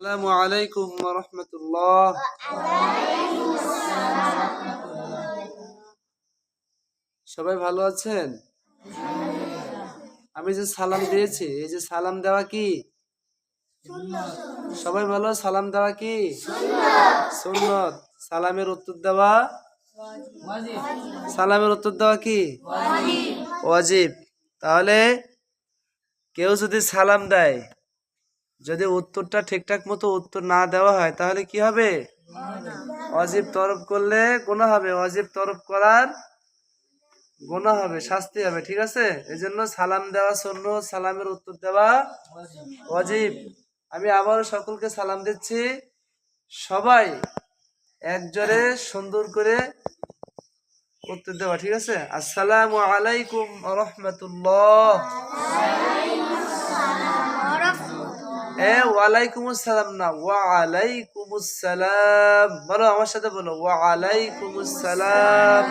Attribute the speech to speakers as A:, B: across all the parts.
A: আসসালামু আলাইকুম রহমতুল্লাহ। সবাই ভালো আছেন? আমি যে সালাম দিয়েছি এই যে সালাম দেওয়া কি? সবাই ভালো? সালাম দেওয়া কি? সুন্নত। সালামের উত্তর দেওয়া? সালামের উত্তর দেওয়া কি? ওয়াজিব। তাহলে কেউ যদি সালাম দেয় যদি উত্তরটা ঠিকঠাক মতো উত্তর না দেওয়া হয়, তাহলে কি হবে? অজীব তরফ করলে গোনা হবে। অজীব তরফ করার গোনা হবে, শাস্তি হবে, ঠিক আছে? এই জন্য সালাম দেওয়া শূন্য, সালামের উত্তর দেওয়া অজীব। আমি আবারও সকলকে সালাম দিচ্ছি। সবাই একজোরে সুন্দর করে উত্তর দেওয়া, ঠিক আছে? আসসালামু আলাইকুম রহমতুল্লাহ। এ ওয়ালাইকুম আসসালাম না ওয়ালাইকুম আসসালাম বলো আমার সাথে বলো ওয়ালাইকুম আসসালাম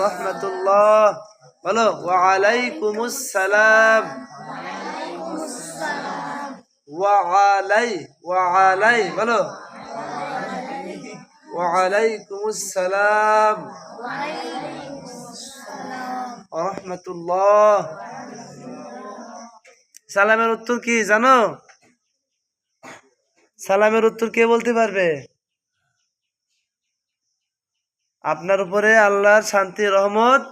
A: রহমতুল্লাহ বলো ওয়ালাইকুম আসসালাম ওয়ালাই ওয়ালাই বলো ওয়ালাইকুম আসসালাম রহমতুল্লাহ সালামের উত্তর কি জানো সালামের উত্তর কে বলতে পারবে? আপনার উপরে আল্লাহর শান্তি, রহমত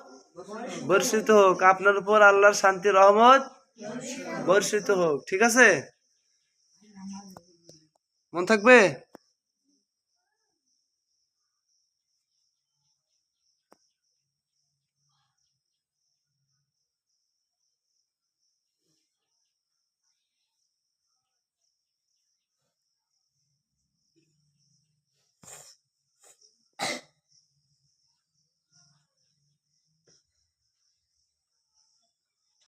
A: বর্ষিত হোক। আপনার উপর আল্লাহর শান্তি, রহমত বর্ষিত হোক। ঠিক আছে? মন থাকবে?